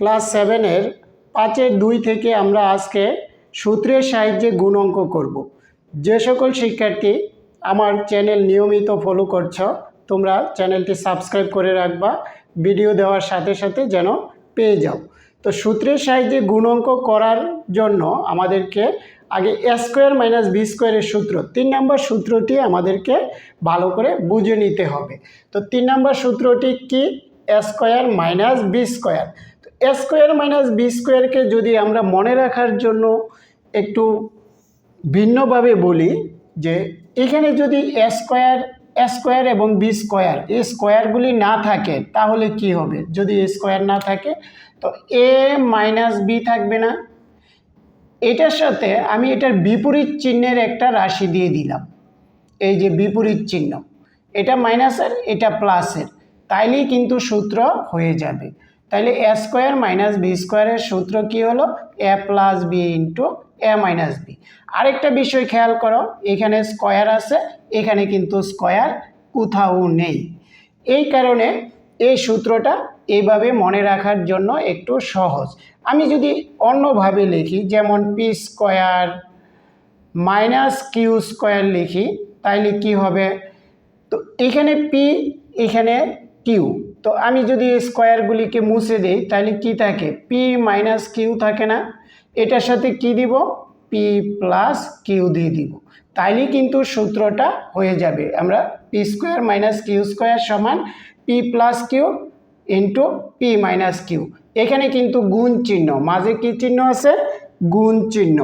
Class সেভেনের পাঁচের দুই থেকে আমরা আজকে সূত্রের সাহায্যে গুণ অঙ্ক করব। যে সকল শিক্ষার্থী আমার চ্যানেল নিয়মিত ফলো করছ, তোমরা চ্যানেলটি সাবস্ক্রাইব করে রাখবা ভিডিও দেওয়ার সাথে সাথে যেন পেয়ে যাও। তো সূত্রের সাহায্যে গুণ অঙ্ক করার জন্য আমাদেরকে আগে এ স্কোয়ার মাইনাস বি স্কোয়ারের সূত্র, তিন নম্বর সূত্রটি আমাদেরকে ভালো করে বুঝে নিতে হবে। তো তিন নম্বর সূত্রটি কি? A square minus B square A square minus B স্কোয়ারকে যদি আমরা মনে রাখার জন্য একটু ভিন্নভাবে বলি, যে এখানে যদি এ স্কোয়ার এ স্কোয়ার এবং বি স্কোয়ার এই স্কোয়ারগুলি না থাকে, তাহলে কি হবে? যদি এ স্কোয়ার না থাকে, তো এ মাইনাস বি থাকবে না। এটার সাথে আমি এটার বিপরীত চিহ্নের একটা রাশি দিয়ে দিলাম। এই যে বিপরীত চিহ্ন, এটা মাইনাসের এটা প্লাসের তাইলেই কিন্তু সূত্র হয়ে যাবে। তাইলে এ স্কোয়ার মাইনাস বি স্কোয়ারের সূত্র কী হলো? A plus B into A minus B আরেকটা বিষয় খেয়াল করো, এখানে স্কোয়ার আছে, এখানে কিন্তু স্কোয়ার কোথাও নেই। এই কারণে এই সূত্রটা এইভাবে মনে রাখার জন্য একটু সহজ। আমি যদি অন্যভাবে লিখি, যেমন P square minus Q square লিখি, তাইলে কি হবে? তো এখানে পি এখানে কিউ। তো আমি যদি স্কোয়ারগুলিকে মুছে দিই, তাহলে কি থাকে? পি মাইনাস কিউ থাকে না। এটার সাথে কি দিব? পি প্লাস কিউ দিয়ে দিব। তাইলে কিন্তু সূত্রটা হয়ে যাবে। আমরা P square minus Q square সমান P plus Q into P minus Q. এখানে কিন্তু গুণ চিহ্ন। মাঝে কি চিহ্ন আছে? গুণ চিহ্ন।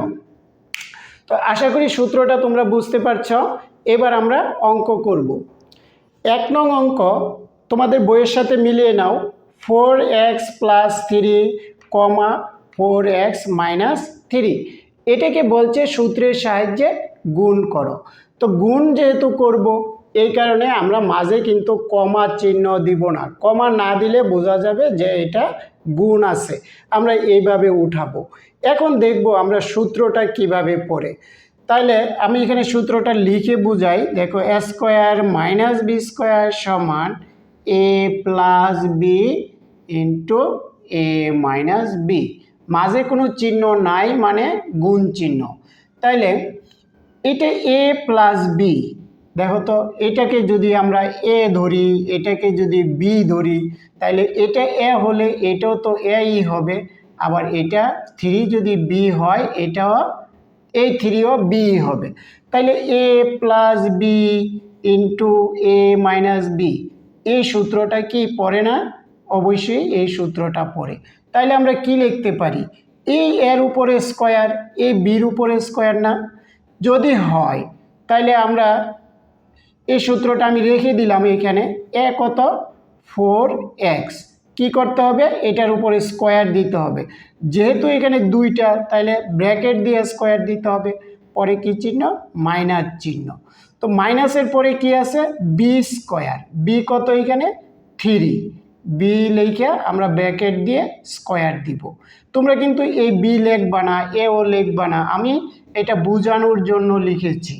তো আশা করি সূত্রটা তোমরা বুঝতে পারছ। এবার আমরা অঙ্ক করব। এক নং অঙ্ক তোমাদের বইয়ের সাথে মিলিয়ে নাও। Four X plus three comma four X minus three এটাকে বলছে সূত্রের সাহায্যে গুণ করো। তো গুণ যেহেতু করব, এই কারণে আমরা মাঝে কিন্তু কমা চিহ্ন দিব না। কমা না দিলে বোঝা যাবে যে এটা গুণ আছে। আমরা এইভাবে উঠাবো। এখন দেখব আমরা সূত্রটা কীভাবে পড়ে। তাহলে আমি এখানে সূত্রটা লিখে বুঝাই। দেখো স্কোয়ার মাইনাস বি স্কোয়ার সমান A plus B into A minus B মাঝে কোনো চিহ্ন নাই মানে গুণ চিহ্ন। তাইলে এটা এ প্লাস বি দেখো তো, এটাকে যদি আমরা এ ধরি, এটাকে যদি বি ধরি তাহলে এটা এ হলে এটাও তো এই হবে। আবার এটা থ্রি যদি বি হয়, এটাও এই থ্রিও বি হবে। তাহলে A plus B into A minus B এই সূত্রটা কি পড়ে না? অবশ্যই এই সূত্রটা পড়ে। তাহলে আমরা কি লিখতে পারি? এই এর উপরে স্কোয়ার এই বির উপরে স্কোয়ার না? যদি হয় তাহলে আমরা এই সূত্রটা আমি রেখে দিলাম এখানে। এ কত? Four x. কী করতে হবে? এটার উপরে স্কোয়ার দিতে হবে। যেহেতু এখানে দুইটা তাহলে ব্র্যাকেট দিয়ে স্কোয়ার দিতে হবে। পরে কি চিহ্ন? মাইনাস চিহ্ন। তো মাইনাসের পরে কি আছে? বি স্কোয়ার বি কত এখানে? থ্রি বি লিখে আমরা ব্র্যাকেট দিয়ে স্কোয়ার দিব। তোমরা কিন্তু এই বি লিখবা না এও লিখবা না। আমি এটা বোঝানোর জন্য লিখেছি।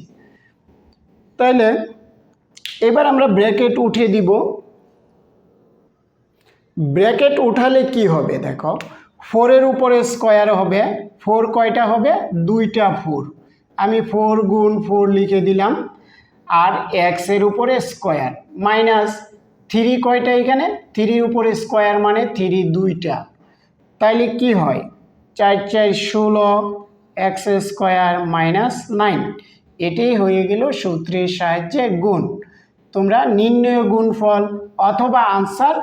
তাহলে এবার আমরা ব্র্যাকেট উঠে দিব। ব্র্যাকেট উঠালে কি হবে দেখো? ফোরের উপরে স্কোয়ার হবে। ফোর কয়টা হবে? দুইটা ফোর আমি ফোর গুণ ফোর লিখে দিলাম। আর এক্সের উপরে স্কোয়ার মাইনাস থ্রি কয়টা এখানে? থ্রির উপরে স্কোয়ার মানে থ্রি দুইটা। তাইলে কি হয়? চার চার ষোলো এক্স স্কোয়ার মাইনাস নাইন এটাই হয়ে গেল সূত্রের সাহায্যে গুণ। তোমরা নির্ণয় গুণফল অথবা আনসার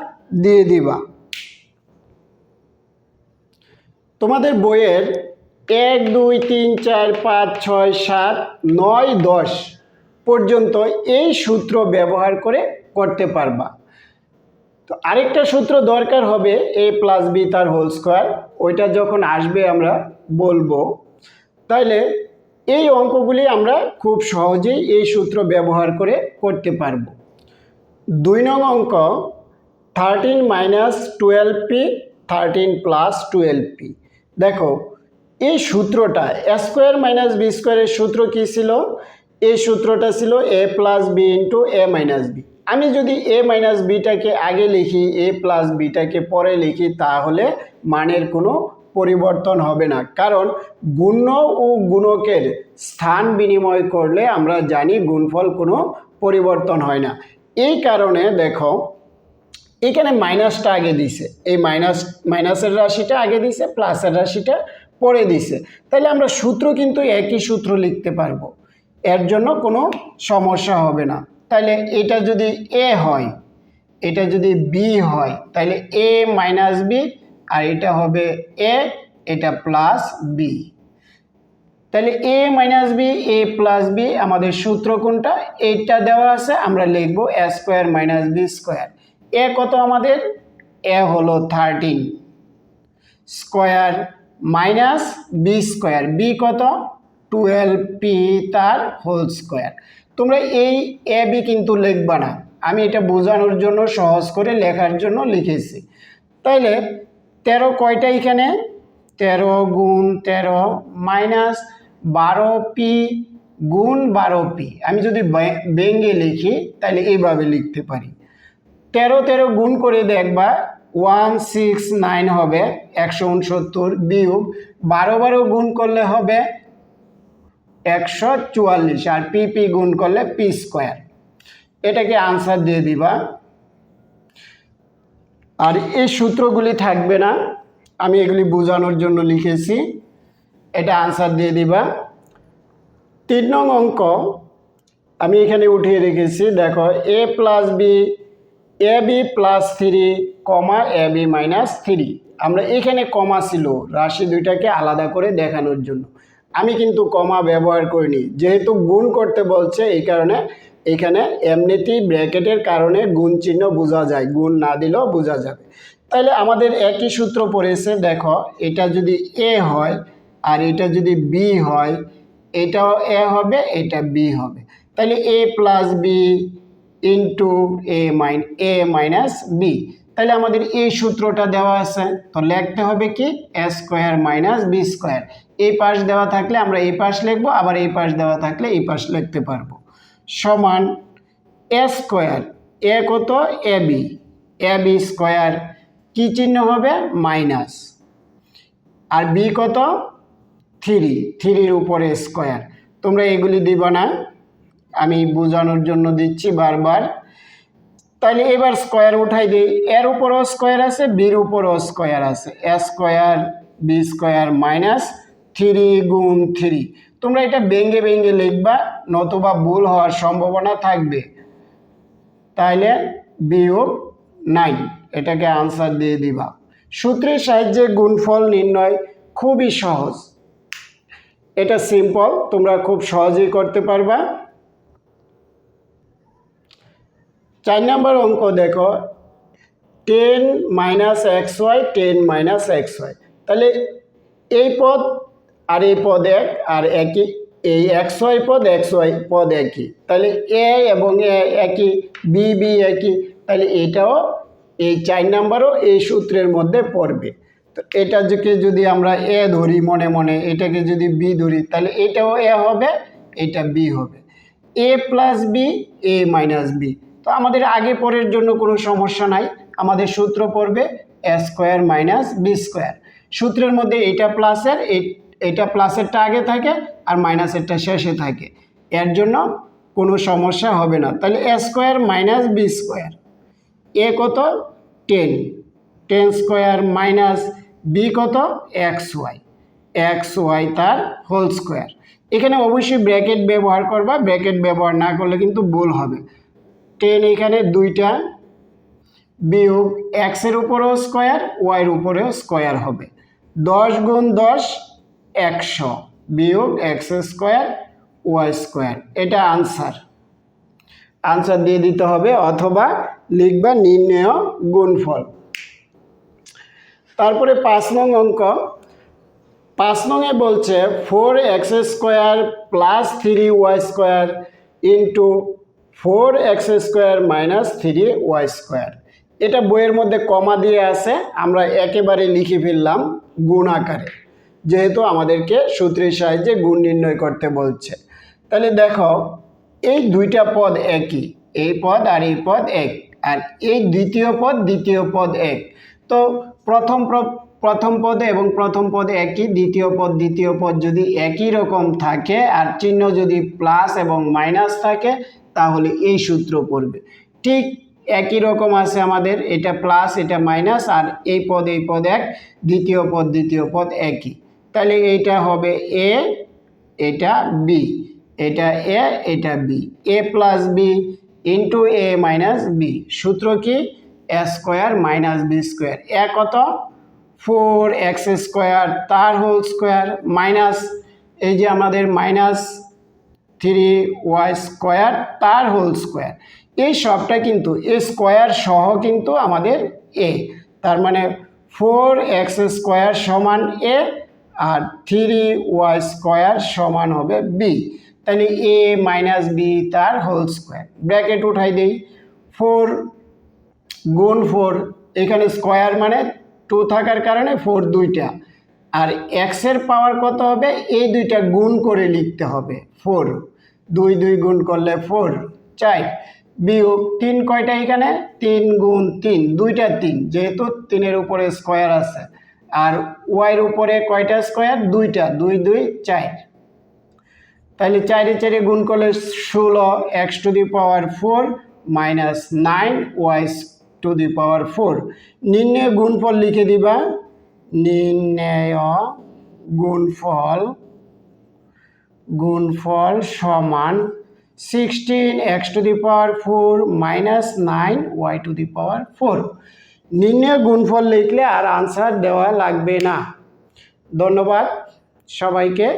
দিয়ে দিবা। তোমাদের বইয়ের এক, দুই, তিন, চার, পাঁচ, ছয়, সাত, নয়, দশ পর্যন্ত এই সূত্র ব্যবহার করে করতে পারবা। তো আরেকটা সূত্র দরকার হবে এ প্লাস বি তার হোল স্কোয়ার, ওইটা যখন আসবে আমরা বলব। তাইলে এই অঙ্কগুলি আমরা খুব সহজেই এই সূত্র ব্যবহার করে করতে পারব। দুই নং অঙ্ক thirteen minus twelve P thirteen plus twelve P দেখো, এই সূত্রটা, স্কোয়ার মাইনাস বি স্কোয়ারের সূত্র কী ছিল? এই সূত্রটা ছিল A plus B into A minus B. আমি যদি এ মাইনাস বিটাকে আগে লিখি, এ প্লাস বিটাকে পরে লিখি, তাহলে মানের কোনো পরিবর্তন হবে না। কারণ গুণ্য ও গুণকের স্থান বিনিময় করলে আমরা জানি গুণফল কোনো পরিবর্তন হয় না। এই কারণে দেখো, এখানে মাইনাসটা আগে দিছে। এই মাইনাস, মাইনাসের রাশিটা আগে দিছে, প্লাসের রাশিটা পরে দিছে। তাহলে আমরা সূত্র কিন্তু একই সূত্র লিখতে পারব। এর জন্য কোনো সমস্যা হবে না। তাহলে এটা যদি এ হয়, এটা যদি বি হয় তাহলে এ মাইনাস বি আর এটা হবে এ এটা প্লাস বি তাহলে A minus B A plus B আমাদের সূত্র কোনটা? এইটা দেওয়া আছে, আমরা লিখব A square minus B square A কত আমাদের? এ হলো thirteen square minus B square B কত? টুয়েলভ পি তার হোল স্কোয়ার তোমরা এই এ কিন্তু লিখবা না। আমি এটা বোঝানোর জন্য, সহজ করে লেখার জন্য লিখেছি। তাইলে তেরো কয়টা এখানে? তেরো গুণ তেরো মাইনাস বারো পি গুণ বারো পি আমি যদি বে- ব্যঙ্গে লিখি তাহলে এইভাবে লিখতে পারি। তেরো তেরো গুণ করে দেখবা ওয়ান সিক্স নাইন হবে, একশো উনসত্তর বিয়োগ বারো বারো গুণ করলে হবে একশো চুয়াল্লিশ আর পি পি গুণ করলে পি স্কোয়ার এটাকে আনসার দিয়ে দিবা। আর এই সূত্রগুলি থাকবে না, আমি এগুলি বোঝানোর জন্য লিখেছি। এটা আনসার দিয়ে দিবা। তিন নং অঙ্ক, আমি এখানে উঠিয়ে রেখেছি, দেখো A plus B A B plus three comma A B minus three আমরা এখানে কমা ছিল, রাশি দুইটাকে আলাদা করে দেখানোর জন্য। আমি কিন্তু কমা ব্যবহার করিনি। যেহেতু গুণ করতে বলছে, এই কারণে এখানে এমনিতেই ব্র্যাকেটের কারণে গুণ চিহ্ন বোঝা যায়। গুণ না দিলেও বোঝা যাবে। তাহলে আমাদের একই সূত্র পড়েছে, দেখো, এটা যদি এ হয় আর এটা যদি বি হয়, এটাও এ হবে, এটা বি হবে। তাহলে A plus B into A minus, A minus B. তাহলে আমাদের এই সূত্রটা দেওয়া আছে। তো লিখতে হবে কি? A square minus B square. এই পাশ দেওয়া থাকলে আমরা এই পাশ লিখব, আবার এই পাশ দেওয়া থাকলে এই পাশ লিখতে পারব। সমান এ স্কোয়ার এ কত? A B A B square কী চিহ্ন হবে? মাইনাস আর বি কত? থ্রি থ্রির উপরে স্কোয়ার তোমরা এগুলি দিবা না। আমি বোঝানোর জন্য দিচ্ছি বারবার। তাহলে এবার স্কোয়ার উঠাই দিই। এর উপরও স্কোয়ার আছে বির উপরও স্কোয়ার আছে। A square B square minus three গুণ থ্রি তোমরা এটা ভেঙ্গে ভেঙ্গে লিখবা, নতুবা ভুল হওয়ার সম্ভাবনা থাকবে। তাইলে বিয়োগ নাইন এটাকে আনসার দিয়ে দিবা। সূত্রের সাহায্যে গুণফল নির্ণয় খুবই সহজ। এটা সিম্পল তোমরা খুব সহজেই করতে পারবা। চার নম্বর অঙ্ক দেখো ten minus X Y ten minus X Y তাহলে এই পদ আর এই পদ এক আর একই, এই এক্স ওয়াই পদ এক্স ওয়াই পদ একই। তাহলে এ এবং এ একই, বি বি একই, তাহলে এটাও এই চার নাম্বারও এই সূত্রের মধ্যে পড়বে। তো এটাকে যদি আমরা এ ধরি মনে মনে, এটাকে যদি বি ধরি, তাহলে এটাও এ হবে, এটা বি হবে। A plus B, A minus B. তো আমাদের আগে পরের জন্য কোনো সমস্যা নাই, আমাদের সূত্র পড়বে A square minus B square. সূত্রের মধ্যে এটা প্লাসের এটা প্লাসেরটা আগে থাকে আর মাইনাসেরটা শেষে থাকে। এর জন্য কোনো সমস্যা হবে না। তাহলে A square minus B square A কত? Ten ten square minus B কত? এক্স ওয়াই এক্স ওয়াই তার হোল স্কোয়ার এখানে অবশ্যই ব্র্যাকেট ব্যবহার করবা। ব্র্যাকেট ব্যবহার না করলে কিন্তু ভুল হবে। টেন এখানে দুইটা বিয়োগ এক্সের উপরেও স্কোয়ার ওয়াইয়ের উপরেও স্কোয়ার হবে। দশ গুণ দশ একশো বিয়োগ এক্স স্কোয়ার ওয়াই স্কোয়ার। এটা আনসার। আনসার দিয়ে দিতে হবে অথবা লিখবা নির্ণয় গুণফল। তারপরে পাঁচ নং অঙ্ক। পাঁচ নংয়ে বলছে four X square plus three Y square into four X square minus three Y square. এটা বইয়ের মধ্যে কমা দিয়ে আছে, আমরা একেবারে লিখে ফেললাম গুণ আকারে। যেহেতু আমাদেরকে সূত্রের সাহায্যে গুণ নির্ণয় করতে বলছে। তাহলে দেখো, এই দুইটা পদ একই, এই পদ আর এই পদ এক, আর এই দ্বিতীয় পদ দ্বিতীয় পদ এক। তো প্রথম প্র- প্রথম পদে এবং প্রথম পদে একই, দ্বিতীয় পদ দ্বিতীয় পদ যদি একই রকম থাকে আর চিহ্ন যদি প্লাস এবং মাইনাস থাকে, তাহলে এই সূত্র পড়বে। ঠিক একই রকম আছে আমাদের, এটা প্লাস, এটা মাইনাস, আর এই পদ এই পদ এক, দ্বিতীয় পদ দ্বিতীয় পদ একই। তাহলে এইটা হবে এ এটা বি এটা এ এটা B A plus B into A minus B সূত্র কি? A square minus B square A কত? ফোর এক্স স্কোয়ার তার হোল স্কোয়ার মাইনাস এই যে আমাদের মাইনাস থ্রি ওয়াই স্কোয়ার তার হোল স্কোয়ার এই সবটা কিন্তু এ স্কোয়ার সহ কিন্তু আমাদের এ তার মানে ফোর এক্স স্কোয়ার সমান এ আর থ্রি ওয়াই স্কোয়ার সমান হবে বি তাহলে এ মাইনাস বি তার হোল স্কোয়ার ব্র্যাকেট উঠাই দিই। ফোর গুণ ফোর এখানে স্কোয়ার মানে টু থাকার কারণে ফোর দুইটা। আর এক্সের পাওয়ার কত হবে? এই দুইটা গুণ করে লিখতে হবে। ফোর দুই দুই গুণ করলে ফোর চার। বিয়োগ তিন কয়টা এখানে? তিন গুণ তিন, দুইটা তিন। যেহেতু তিনের উপরে স্কোয়ার আছে। আর ওয়াইয়ের উপরে কয়টা স্কোয়ার? দুইটা, দুই দুই, চার। তাহলে চারে চারে গুণ করলে ষোলো, X to the power four minus nine Ys to the power four. নির্ণয় গুণফল লিখে দিবা। নির্ণয় গুণফল গুণফল সমান sixteen, X to the power four minus nine, Y to the power four. নির্ণয় গুণফল লিখলে আর আনসার দেওয়া লাগবে না। ধন্যবাদ সবাইকে।